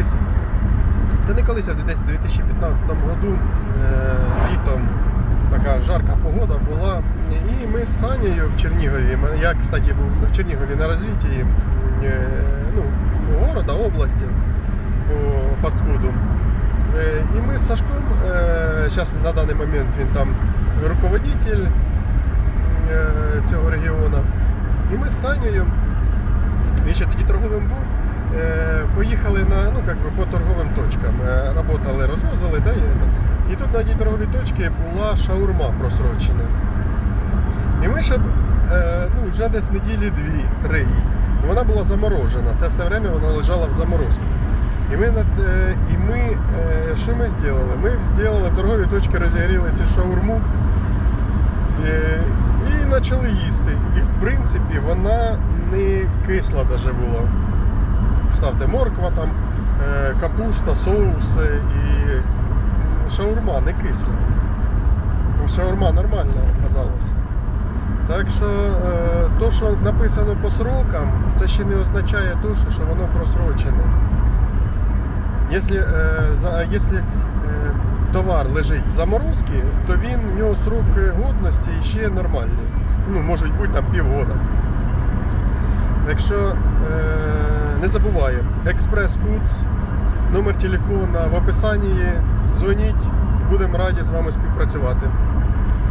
колись, та не колись, а десь в 2015 году, е, літом така жарка погода була. І ми з Санєю в Чернігові, я, кстати, був в Чернігові на розвитті е, ну, города, області по фастфуду. Е, І ми з Сашком, зараз на даний момент він там руководитель цього регіону. І ми з Санєю, він ще тоді торговим був, е, поїхали на, ну, как би, по торговим точкам. Е, Работали, розвозили, да, і, это. і тут на одній торговій точці була шаурма просрочена. І ми ще е, ну, вже десь неділі дві-три. Вона була заморожена. Це все время вона лежала в заморозку. І ми, над- і ми що ми зробили? Ми зробили в торговій точці розігріли цю шаурму і почали їсти. І в принципі вона не кисла даже була. Ставте морква там, е, капуста, соус і шаурма не кисла. Ну, Шаурма нормальна оказалася. Так що е, то, що написано по срокам, це ще не означає то, що, воно просрочене. Якщо, е, товар лежить в заморозці, то він, в нього срок годності ще нормальний. Ну, може бути там півгода. Так не забуваємо, Express Foods, номер телефона в описанні. Дзвоніть, будемо раді з вами співпрацювати.